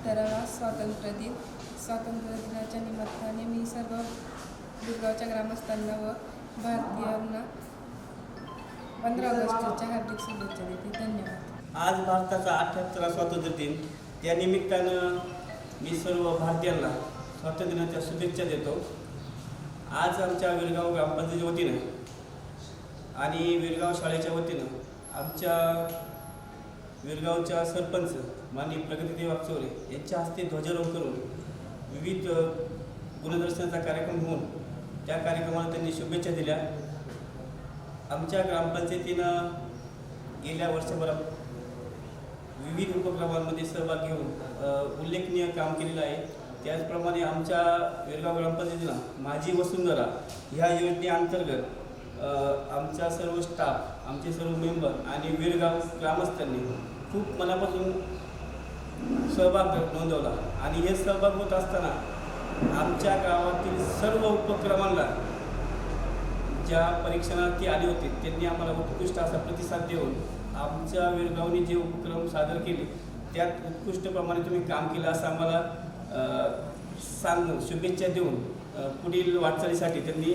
बहात्तरावा स्वातंत्र्य दिन स्वातंत्र्य दिनाच्या निमित्ताने मी सर्व दुर्गावच्या ग्रामस्थांना व भारतीयांना पंधरा ऑगस्टच्या हार्दिक शुभेच्छा देते. धन्यवाद. आज भारताचा अठ्याहत्तरा स्वातंत्र्य दिन. त्या निमित्तानं मी सर्व भारतीयांना स्वातंत्र्य दिनाच्या शुभेच्छा देतो. आज आमच्या विरगाव ग्रामपंचायतीच्या वतीनं आणि विरगाव शाळेच्या वतीनं आमच्या विरगावच्या सरपंच माननीय प्रगतीदेव वागचौरे यांच्या हस्ते ध्वजारोहण करून विविध गुणदर्शनाचा कार्यक्रम होऊन त्या कार्यक्रमाला त्यांनी शुभेच्छा दिल्या. आमच्या ग्रामपंचायतीनं गेल्या वर्षभरात विविध उपक्रमांमध्ये सहभाग घेऊन उल्लेखनीय काम केलेलं आहे. त्याचप्रमाणे आमच्या वेरगाव ग्रामपंचायतीला माझी वसुंधरा ह्या योजनेअंतर्गत आमचा सर्व स्टाफ आमचे सर्व मेंबर आणि वेरगाव ग्रामस्थांनी खूप मनापासून सहभाग नोंदवला. आणि हे सहभाग होत असताना आमच्या गावातील सर्व उपक्रमांना ज्या परीक्षणार्थी आले होते त्यांनी आम्हाला उत्कृष्ट असा प्रतिसाद देऊन आमच्या वेळगावनी जे उपक्रम सादर केले त्यात उत्कृष्टप्रमाणे तुम्ही काम केलं असं आम्हाला सांग शुभेच्छा देऊन पुढील वाटचालीसाठी त्यांनी